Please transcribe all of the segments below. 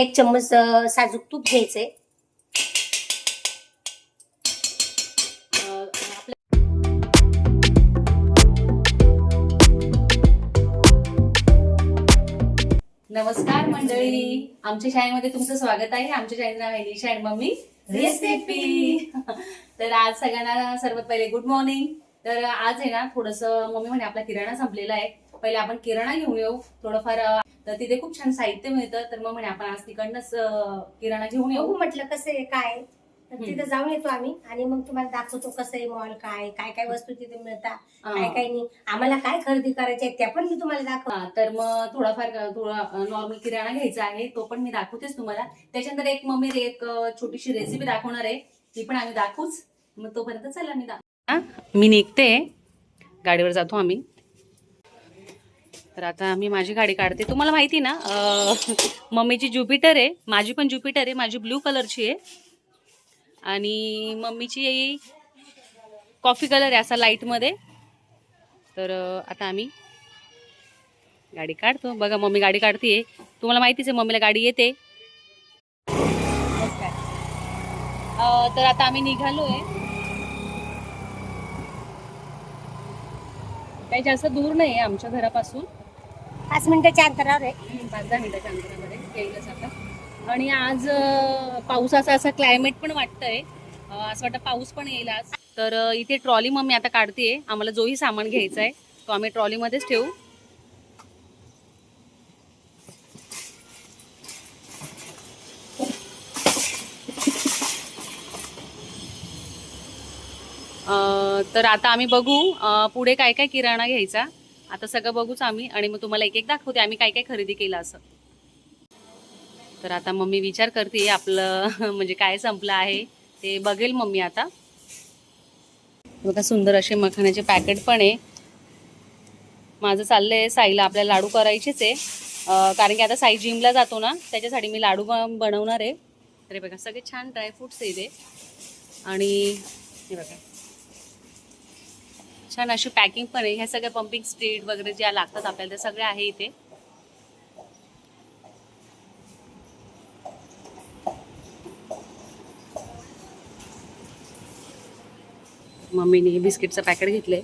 एक चम्मच साजूक तूप घ्यायचंय. नमस्कार मंडळी. आमच्या शाळेमध्ये तुमचं स्वागत आहे. आमच्या शाळेचं नाव आहे निशा अँड मम्मी. रेसिपी तर आज सगळ्यांना सर्वात पहिले गुड मॉर्निंग तर आज आहे ना थोडस मम्मी म्हणे आपला किराणा संपलेला आहे. पहिले आपण किराणा घेऊन येऊ. थोडंफार तर तिथे खूप छान साहित्य मिळतं. तर मग म्हणे आपण आज तिकडनंच किराणा घेऊन येऊ. बघू म्हटलं कसं आहे काय आहे. तर हम्म. तिथं जाऊन येतो आम्ही. आणि मग तुम्हाला दाखवतो कसं आहे मॉल काय काय काय वस्तू तिथे मिळतात काय अं, काय नाही. आम्हाला काय खरेदी करायच्या आहेत त्या पण मी तुम्हाला दाखव हा, तर मग थोडाफार थोडा नॉर्मल किराणा घ्यायचा आहे तो पण मी दाखवतेच तुम्हाला. त्याच्यानंतर एक मम्मी एक अ, छोटीशी रेसिपी दाखवणार आहे. ती पण आम्ही दाखवूच. मग तोपर्यंत चला मी मी निघते. गाडीवर जातो आम्ही. तर आता मी माझी गाडी काढते. तुम्हाला माहिती ना मम्मीची ज्युपिटर आहे. माझी पण ज्युपिटर आहे. माझी ब्ल्यू कलरची आहे. आणि मम्मीची कॉफी कलर आहे असा लाईटमध्ये तर आता आम्ही गाडी काढतो. बघा मम्मी गाडी काढते तुम्हाला माहितीच आहे मम्मीला गाडी येते. तर आता आम्ही निघालो आहे काही जास्त दूर नाही आहे आमच्या घरापासून. पाच मिनिटाच्या अंतरावर आहे. पाच दहा मिनिटाच्या अंतरामध्ये येईलच आता. आणि आज अं, असं क्लायमेट पण वाटतंय. अं, असं वाटतं पाऊस पण येईल आज. तर अं, इथे ट्रॉली मम्मी आता काढते आम्हाला जोही सामान घ्यायचा आहे. तो आम्ही ट्रॉलीमध्येच ठेवू. अं, तर आता आम्ही बघू अं, पुढे काय काय किराणा घ्यायचा. आता सगळं बघूच आम्ही आणि मग तुम्हाला एक एक दाखवते आम्ही काय काय खरेदी केलं असं. तर आता मम्मी विचार करते आपलं म्हणजे काय संपलं आहे ते बघेल मम्मी आता. बघा सुंदर असे मखाण्याचे पॅकेट पण आहे. माझं चाललं आहे साईला आपल्याला लाडू करायचेच आहे. कारण की आता साई जिमला जातो ना त्याच्यासाठी मी लाडू बन- बनवणार आहे. तर बघा सगळे छान ड्रायफ्रुट्स आहे ते. आणि हे बघा छान अशी पॅकिंग पण आहे. ह्या सगळ्या पंपिंग स्ट्रीट वगैरे ज्या लागतात आपल्याला त्या सगळ्या आहे इथे. मम्मीने बिस्किटचं पॅकेट घेतलंय.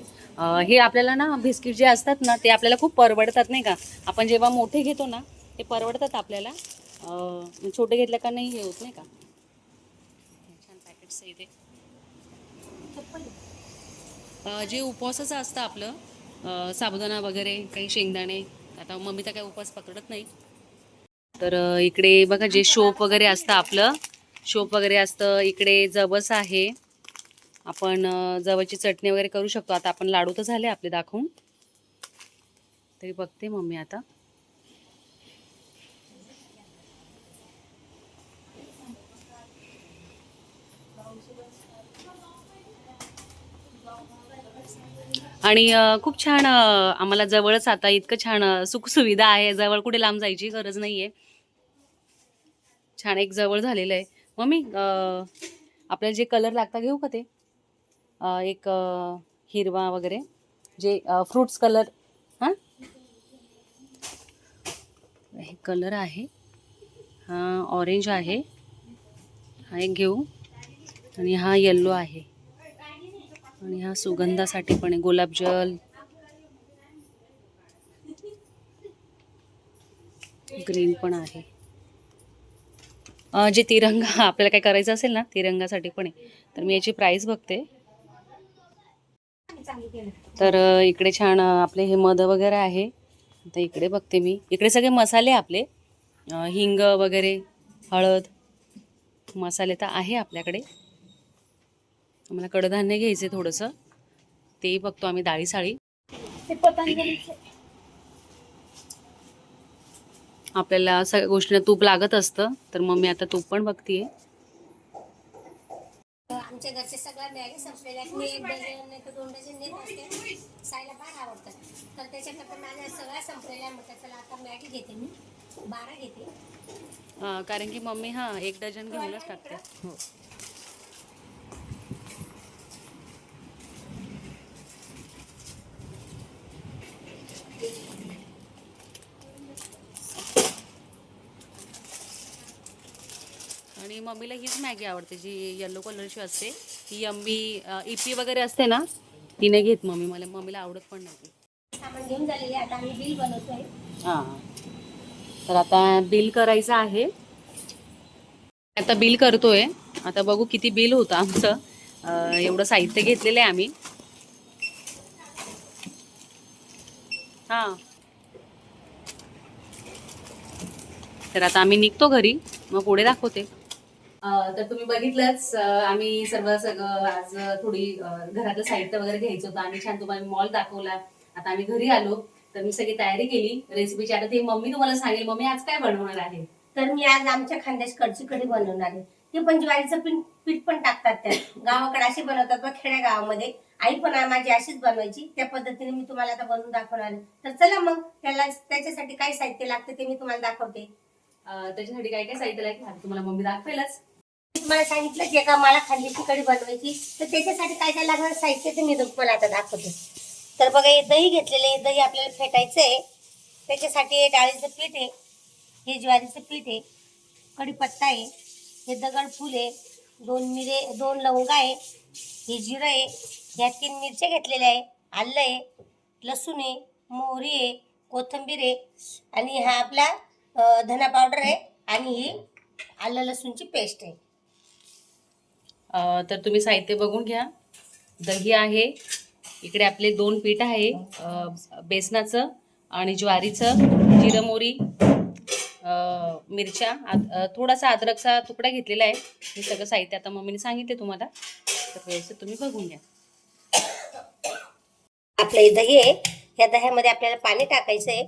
हे आपल्याला ना बिस्किट जे असतात ना ते आपल्याला खूप परवडतात नाही का? आपण जेव्हा मोठे घेतो ना ते परवडतात आपल्याला. म्हणजे छोटे घेतल्या का नाही हे होत नाही का? छान पॅकेट्स आहे इथे. जे उपवासाचं असतं आपलं साबुदाणा वगैरे काही शेंगदाणे आता मम्मी तर काही उपवास पकडत नाही. तर इकडे बघा जे शोप वगैरे असतं आपलं शोप वगैरे असतं इकडे जवस आहे. आपण जवची चटणी वगैरे करू शकतो. आता आपण लाडू तर झाले आपले दाखवून. तरी बघते मम्मी आता. आणि खूप छान आम्हाला जवळच आता इतकं छान सुखसुविधा आहे. जवळ कुठे लांब जायची गरज नाही आहे छान एक जवळ झालेलं आहे. मम्मी आपल्याला जे कलर लागता घेऊ का ते? एक हिरवा वगैरे. जे फ्रुट्स कलर. हां? हे कलर आहे. हा ऑरेंज आहे. हा एक घेऊ. आणि हा येल्लो आहे. आणि हा सुगंधासाठी पण आहे. गुलाबजल ग्रीन पण आहे. जे तिरंगा आपल्याला काय करायचं असेल ना तिरंगासाठी पण आहे. तर मी याची प्राईस बघते. तर इकडे छान आपले हे मध वगैरे आहे. आता इकडे बघते मी. इकडे सगळे मसाले आपले. हिंग वगैरे हळद मसाले तर आहे आपल्याकडे. आम्हाला कडधान्य घ्यायचे थोडंसं. तेही बघतो आम्ही डाळी साळी. ते आपल्याला सगळ्या गोष्टींना तूप लागत असतं तर मग मी आता तूप पण बघतीये. आमच्या घरचे सगळ्या मॅगी संपलेल्या आहेत. मी एक डझन नाही तर दोन डझन नेत असते. साईला फार आवडतात तर त्याच्याकरता माझ्या सगळ्या संपलेल्या म्हटलं चला आता मॅगी घेते मी. बारा घेते. अं, कारण की मम्मी हा एक डझन घेऊनच टाकते. हो आणि मम्मीला हीच मॅगी आवडते जी येल्लो कलरची असते. ती यम्मी इपी वगैरे असते ना ती नाही घेत मम्मी. मला मम्मीला आवडत पण नाही. ती सामान घेऊन झालेले आहे. आता आम्ही बिल बनवतोय. हां. तर आता बिल करायचं आहे. आता बिल करतोय. आता बघू किती बिल होतं आमचं. एवढं साहित्य घेतलेलं आहे आम्ही. हां. तर आता आम्ही निघतो घरी. मग पुढे दाखवते. तर तुम्ही बघितलंच आम्ही सर्व सगळं आज थोडी घरातलं साहित्य वगैरे घ्यायचं होतं आम्ही छान तुम्हाला मॉल दाखवला. आता आम्ही घरी आलो तर मी सगळी तयारी केली रेसिपीची आता ती मम्मी तुम्हाला सांगेल मम्मी आज काय बनवणार आहे? तर मी आज आमच्या खानदेश कडची कढी बनवणार आहे. ते पण ज्वारीचं पीठ पीठ पण टाकतात त्यात. गावाकडे अशी बनवतात बघ खेड्या गावामध्ये आई पण माझी अशीच बनवायची. त्या पद्धतीने मी तुम्हाला आता बनवून दाखवणार आहे. तर चला मग त्याला त्याच्यासाठी काय साहित्य लागतं ते मी तुम्हाला दाखवते. त्याच्यासाठी काय काय साहित्य लागेल आता तुम्हाला मम्मी दाखवेलच. मी तुम्हाला सांगितलं जे का मला खानदेशी कढी बनवायची. तर त्याच्यासाठी काय काय लागणार साहित्य ते मी तुम्हाला आता दाखवते. तर बघा हे दही घेतलेले आहे. दही आपल्याला फेटायचं आहे. त्याच्यासाठी हे डाळीचं पीठ आहे. हे ज्वारीचं पीठ आहे. कढीपत्ता आहे. हे दगड फूल आहे. दोन मिरे दोन लवंग आहे. हे जिरं आहे. ह्या तीन मिरच्या घेतलेल्या आहे. आलं आहे. लसूण आहे. मोहरी आहे. कोथिंबीर आहे. आणि हा आपला धना पावडर आहे. आणि ही आलं लसूणची पेस्ट आहे. तर तुम्ही साहित्य बघून घ्या. दही आहे. इकडे आपले दोन पीठ आहे. बेसनाचं आणि ज्वारीचं जिरं मोरी मिरच्या थोडासा अद्रकचा तुकडा घेतलेला आहे. हे सगळं साहित्य आता मम्मीने सांगितले तुम्हाला. तर व्यवस्थित तुम्ही बघून घ्या. आपलं हे दही आहे. या दह्यामध्ये आपल्याला पाणी टाकायचं आहे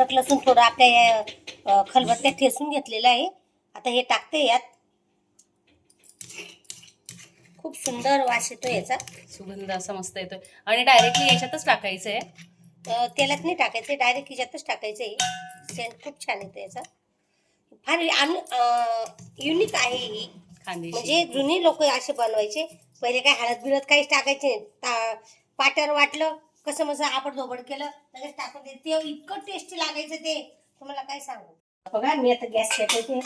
अद्रक लसूण थोडं आपल्या या, खलबत्त्यात ठेचून घेतलेलं आहे. आता हे टाकते यात. खूप सुंदर वास येतो याचा. सुगंध असा मस्त येतोय. आणि डायरेक्टली याच्यातच टाकायचं आहे तेलात नाही टाकायचं डायरेक्ट ह्याच्यातच टाकायचं आहे सेंट खूप छान येतो याचा. फार युनिक आहे ही. म्हणजे जुनी लोक असे बनवायचे. पहिले काय हळद बिळद काहीच टाकायचे पाट्यावर वाटलं कसं मसं आपण धोबड केलं लगेच टाकून दे ते इतकं टेस्टी लागायचं ते. तुम्हाला काय सांगू? बघा मी आता गॅस पेटवते.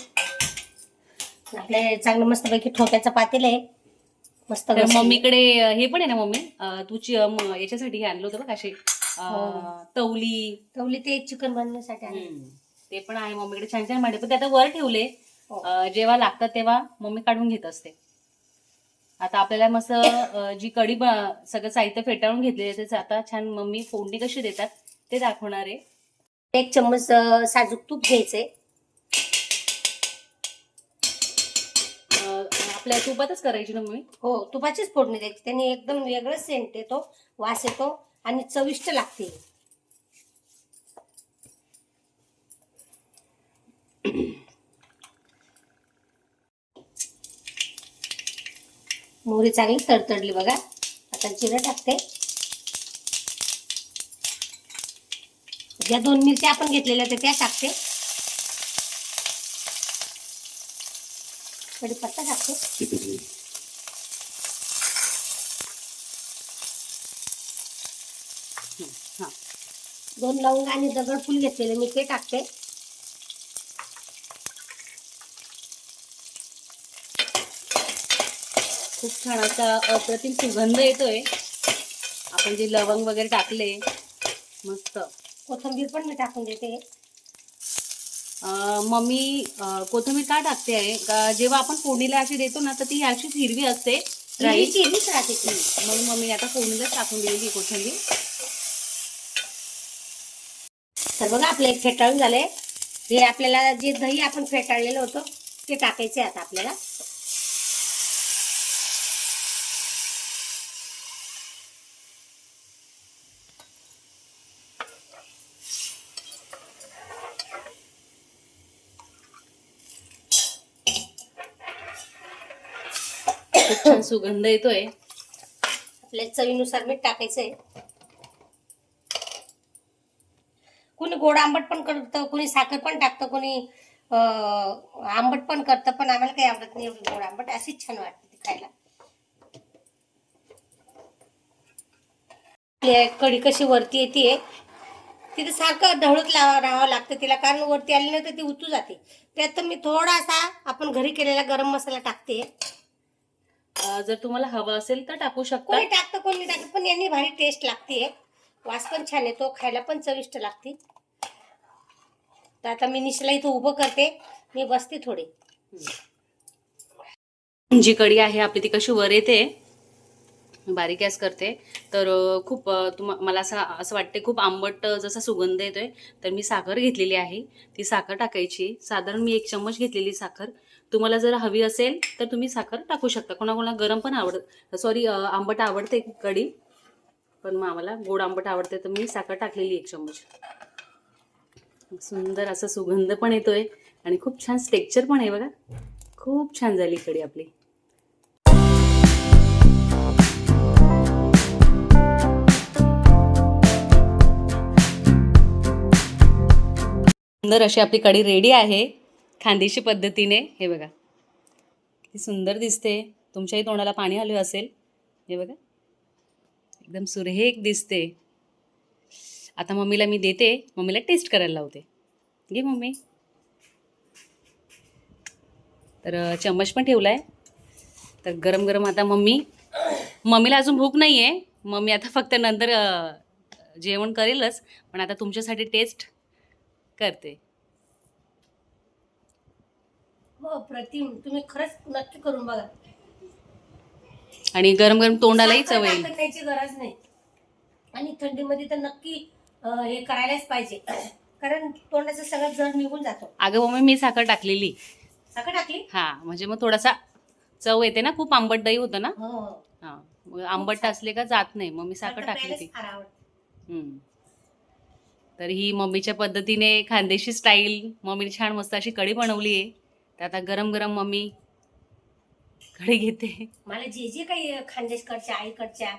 आपले चांगलं मस्तपैकी ठोक्याचं पातेल आहे. मस्त तर. मम्मीकडे हे पण आहे ना मम्मी? तुझी म- याच्यासाठी हे आणलं होतं बघ असे हो. तवली. तवली ते चिकन बनवण्यासाठी आणलं. ते पण आहे मम्मीकडे. छान छान भांडे. पण ते आता वर ठेवले. हो. अं, जेव्हा लागतात तेव्हा मम्मी काढून घेत असते. आता आपल्याला मस्त जी कढी सगळं साहित्य फेटाळून घेतले त्याचं आता छान मम्मी फोडणी कशी देतात ते दाखवणार आहे. एक चम्मच साजूक तूप घ्यायचंय. आपल्या तुपातच करायची ना मम्मी? हो तुपाचीच फोडणी द्यायची. त्याने एकदम वेगळं सेंट येतो वास येतो आणि चविष्ट लागते. मोहरी चांगली तडतडली बघा. आता जिरं टाकते. ज्या दोन मिरच्या आपण घेतलेल्या होत्या त्या टाकते. कढीपत्ता टाकते. हा. दोन लवंग आणि दगड फुल घेतलेले मी ते टाकते. खूप छान असा अप्रतिम सुगंध येतोय. आपण जे लवंग वगैरे टाकले मस्त. कोथिंबीर पण मी टाकून देते. मम्मी कोथिंबीर का टाकते आहे? का जेव्हा आपण फोडणीला अशी देतो ना तर ती अशीच हिरवी असते राई हिरवीची हिरवीच राहते ती. म्हणून मम्मी आता फोडणीलाच टाकून दिलेली कोथिंबीर. तर बघा आपलं एक फेटाळून झालंय. हे आपल्याला जे दही आपण फेटाळलेलं होतं ते टाकायचे आता आपल्याला. खूप छान सुगंध येतोय. आपल्या चवीनुसार मीठ टाकायचंय. कोणी गोड आंबट पण करतं कोणी साखर पण टाकतं कोणी आंबट पण करतं पण आम्हाला काही आवडत नाही एवढी गोड आंबट. अशीच छान वाटते ती खायला. कढी कशी वरती येते तिथे सारखं ढवळत लावा राहावं लागतं तिला कारण वरती आली नाही तर ती उतू जाते. त्यात मी थोडासा आपण घरी केलेला गरम मसाला टाकते. जर तुम्हाला हवं असेल तर टाकू शकता. कोणी टाकतं कोणी टाकतं पण यांनी भारी टेस्ट लागते वास पण छान येतो खायला पण चविष्ट लागते. तर आता मी निशला इथं उभं करते. मी बसते थोडी. जी कढी आहे आपली ती कशी वर येते बारीक गॅस करते. तर खूप अं, तुम मला असं असं वाटते खूप आंबट जसा सुगंध येतोय तर मी साखर घेतलेली आहे. ती साखर टाकायची. साधारण मी एक चम्मच घेतलेली साखर. तुम्हाला जर हवी असेल तर तुम्ही साखर टाकू शकता. कोणाकोणा गरम पण आवडत सॉरी आंबट आवडते कढी पण मग आम्हाला गोड आंबट आवडते तर मी साखर टाकलेली एक चम्मच. सुंदर असा सुगंध पण येतोय आणि खूप छान स्टेक्चर पण आहे बघा. खूप छान झाली कढी आपली. सुंदर अशी आपली कढी रेडी आहे. खानदेशी पद्धतीने हे बघा. किती सुंदर दिसते. तुमच्याही तोंडाला पाणी आलं असेल. हे बघा. एकदम सुरेख दिसते. आता मम्मीला मी देते. मम्मीला टेस्ट करायला लावते. घे मम्मी. तर चम्मच पण ठेवला आहे तर गरम गरम आता मम्मी. मम्मीला अजून भूक नाही आहे मम्मी आता फक्त नंतर जेवण करेलच. पण आता तुमच्यासाठी टेस्ट करते. हो प्रतिम तुम्ही खरंच नक्की करून बघा. आणि गरम गरम तोंडालाही चव येईल. न्यायची गरज नाही. आणि थंडीमध्ये तर नक्की अं, हे करायलाच पाहिजे. कारण तोंडाचं सगळं जर निघून जातो. अगं मम्मी मी साखर टाकलेली. साखर टाकली? हा म्हणजे मग थोडासा चव येते ना खूप आंबट दही होतं ना? हो. हा मग आंबट असले का जात नाही मग मी साखर टाकली प्यायलाच ती. फार आवडते. हम्म. तर ही मम्मीच्या पद्धतीने खानदेशी स्टाईल मम्मीने छान मस्त अशी कढी बनवली आहे तर आता गरम गरम मम्मी कढी घेते. मला जे जे काही खानदेशकडच्या आईकडच्या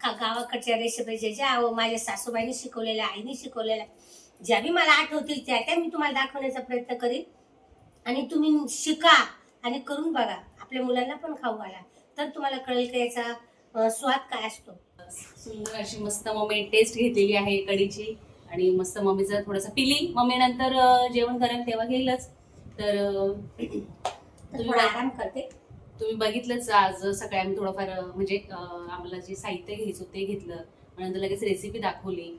का गावाकडच्या रेसिपी जे ज्या माझ्या सासूबाईने शिकवलेल्या आईने शिकवलेल्या ज्या बी मला आठवतील त्या त्या मी तुम्हाला दाखवण्याचा प्रयत्न करीन. आणि तुम्ही शिका आणि करून बघा. आपल्या मुलांना पण खाऊ घाला. तर तुम्हाला कळेल की याचा स्वाद काय असतो. सुंदर अशी मस्त मम्मी टेस्ट घेतलेली आहे कढीची. आणि मस्त मम्मीचं थोडंसं पिली. मम्मी नंतर जेवण करेल तेव्हा घेईलच. तर थोडा आराम करते. तुम्ही बघितलंच आज सकाळी आम्ही थोडंफार म्हणजे आम्हाला जे साहित्य घ्यायचं ते घेतलं. आणि नंतर लगेच रेसिपी दाखवली.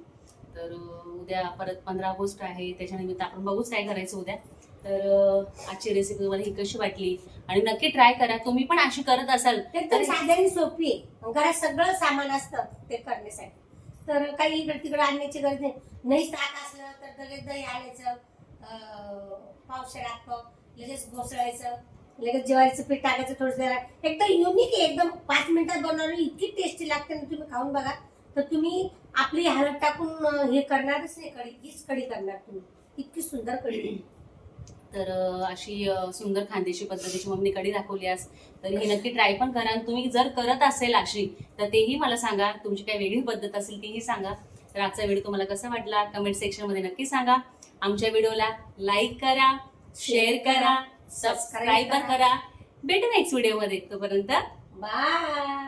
तर उद्या परत पंधरा ऑगस्ट आहे त्याच्यानिमित्त आपण बघूच काय करायचं उद्या. तर आजची रेसिपी तुम्हाला ही कशी वाटली? आणि नक्की ट्राय करा. तुम्ही पण अशी करत असाल तर साध्याने सोपी आहे. घरात सगळं सामान असतं ते करण्यासाठी. तर काही इकडे तिकडे आणण्याची गरज नाही. नाही ताक असलं तर दही आणायचं. पावसाळ्यात पावशेर लगेच घोसळायचं लगेच जेवायचं पीठ टाकायचं थोडं जरा. एकदम युनिक आहे एकदम पाच मिनिटात बनवलं इतकी टेस्टी लागते ना तुम्ही खाऊन बघा. तर तुम्ही आपली हळद टाकून हे करणारच नाही कढी हीच कढी करणार तुम्ही. इतकी सुंदर कढी. तर अशी सुंदर खानदेशी पद्धतीची मम्मी कढी दाखवली आज. तर ही नक्की ट्राय पण करा. आणि तुम्ही जर करत असेल अशी तर तेही मला सांगा. तुमची काही वेगळी पद्धत असेल तीही सांगा. तर आजचा व्हिडिओ तुम्हाला कसा वाटला? कमेंट सेक्शनमध्ये नक्की सांगा. आमच्या व्हिडिओला लाईक करा शेअर करा सबस्क्राईब करा. भेटू नेक्स्ट व्हिडिओमध्ये तोपर्यंत बाय